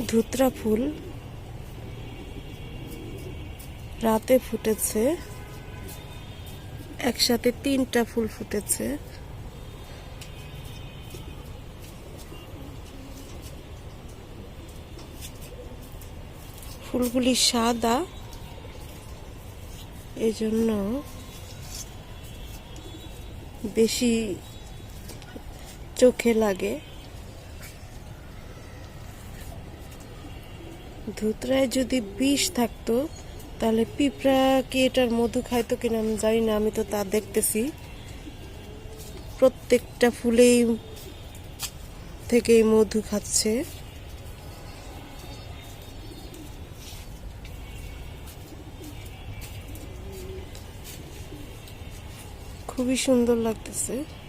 ধুত্রা ফুল রাতে ফুটেছে। একসাথে তিনটা ফুল ফুটেছে। ফুলগুলি সাদা। এজন্য বেশি চোখে লাগে। ধুতরায় যদি বিষ থাকতো, তাহলে পিঁপড়া কি এটার মধু খাইতো কিনা আমি জানি না, আমি তো তা দেখতেছি। প্রত্যেকটা ফুলেই থেকেই মধু খাচ্ছে। খুবই সুন্দর লাগতেছে।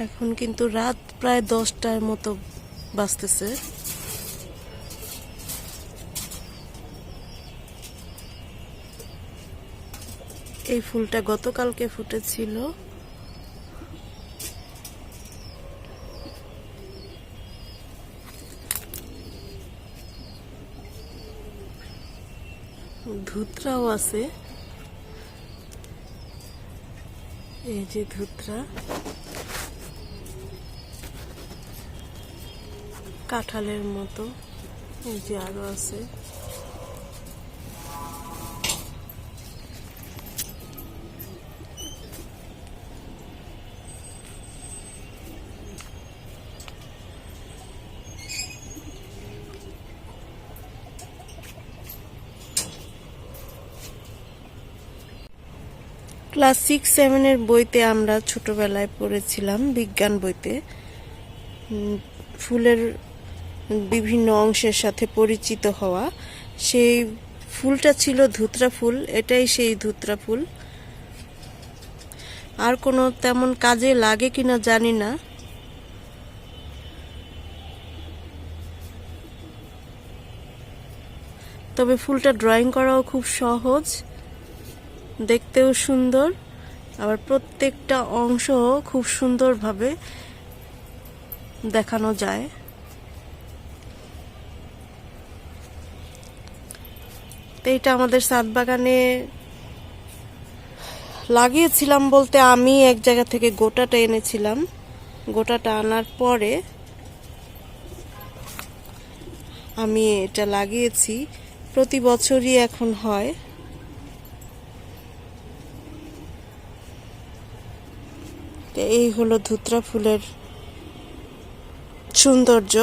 এখন কিন্তু রাত প্রায় দশটার মতো বাজতেছে। এই ফুলটা গতকালকে ফুটেছিল। ধুতরাও আছে। এই যে ধুতরা। কাঁঠালের মতো। এই যে আরও আছে। ক্লাস সিক্স, সেভেনের বইতে আমরা ছোটবেলায় পড়েছিলাম, বিজ্ঞান বইতে। ফুলের বিভিন্ন অংশের সাথে পরিচিত হওয়া। সেই ফুলটা ছিল ধুতরা ফুল, এটাই সেই ধুতরা ফুল। আর কোনো তেমন কাজে লাগে কিনা জানি না। তবে ফুলটা ড্রয়িং করাও খুব সহজ, দেখতেও সুন্দর, আবার প্রত্যেকটা অংশ খুব সুন্দরভাবে দেখানো যায়। তো এটা আমাদের সাত বাগানে লাগিয়েছিলাম বলতে আমি এক জায়গা থেকে গোটাটা এনেছিলাম। গোটাটা আনার পরে আমি এটা লাগিয়েছি। প্রতি বছরই এখন হয়। এই হলো ধুত্রা ফুলের সৌন্দর্য,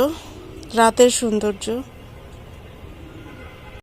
রাতের সৌন্দর্য।